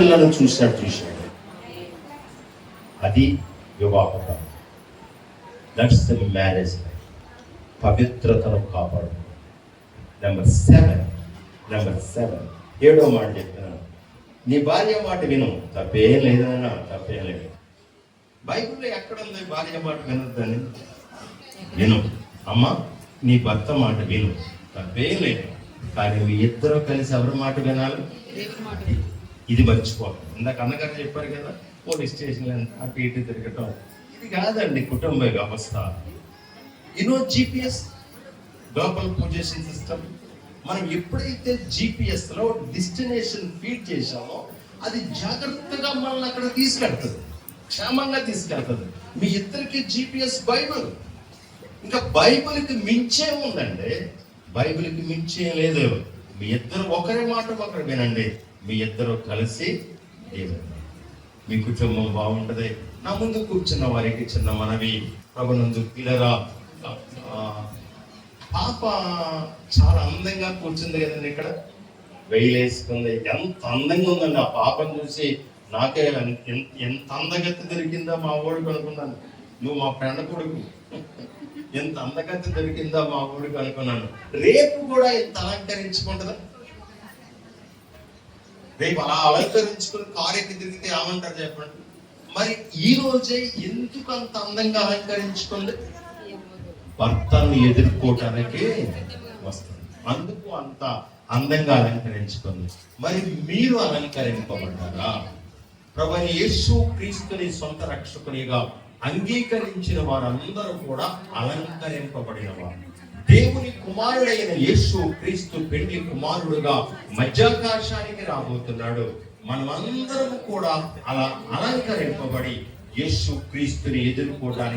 పిల్లలు చూసినట్టు చూశాడు అది వివాహం దట్స్ ద మ్యారేజ్ పవిత్రతను కాపాడు నెంబర్ సెవెన్ నెంబర్ సెవెన్ ఏడో మాట చెప్తున్నాను. నీ భార్య మాట విను. తప్పేం లేదన్నా తప్పేం లేదు. బైబిల్లో ఎక్కడ ఉంది భార్య మాట వినొద్దని విను. అమ్మ నీ భర్త మాట విను. తప్పేం లేదు. కానీ ఇద్దరు కలిసి ఎవరి మాట వినాలి? ఇది మర్చిపోవాలి ఇందాక అన్నగారు చెప్పారు కదా పోలీస్ స్టేషన్ అటు ఇటు తిరగటం. ఇది కాదండి కుటుంబ వ్యవస్థ. You know GPS global position system మనం ఎప్పుడైతే జిపిఎస్లో డిస్టినేషన్ డెస్టినేషన్ ఫీడ్ చేశామో అది జాగ్రత్తగా మనల్ని అక్కడ తీసుకెళ్తుంది. క్షేమంగా తీసుకెళ్తుంది. మీ ఇద్దరికి జిపిఎస్ బైబిల్. ఇంకా బైబిల్కి మించే ఉందండి. బైబిల్కి మించే లేదు. మీ ఇద్దరు ఒకరి మాట ఒకరు వినండి. మీ ఇద్దరు కలిసి మీ కుటుంబం బాగుంటుంది. నా ముందు కూర్చున్న వారికి చిన్న మనవి. ప్రభునందు పిల్లరా పాప చాలా అందంగా కూర్చుంది కదండి ఇక్కడ. వెయిలేసుకుంది ఎంత అందంగా ఉందండి ఆ పాపను చూసి. నాకే ఎంత అందగత్తి దొరికిందా మా ఊడికి అనుకున్నాను నువ్వు మా ఫ్రెండ్ కొడుకు. ఎంత అందగత్తి దొరికిందా మా ఊడికి అనుకున్నాను రేపు కూడా ఇంత అలంకరించుకుంటుందా? రేపు అలా అలంకరించుకుని కారు తిరిగితే ఏమంటారు చెప్పండి? మరి ఈ రోజే ఎందుకు అంత అందంగా అలంకరించుకుంది? భర్తను ఎదుర్కోవటానికి వస్తుంది. అందుకు అంత అందంగా అలంకరించుకుంది. మరి మీరు అలంకరింపబడ్డారా? ప్రభు యేసు క్రీస్తుని సొంత రక్షకునిగా అంగీకరించిన వారందరూ కూడా అలంకరింపబడిన వారు. దేవుని కుమారుడైన యేసు క్రీస్తు పెళ్ళి కుమారుడుగా మధ్యాకాశానికి రాబోతున్నాడు. మనమందరం కూడా అలా అలంకరింపబడి యేసు క్రీస్తుని ఎదుర్కోవడానికి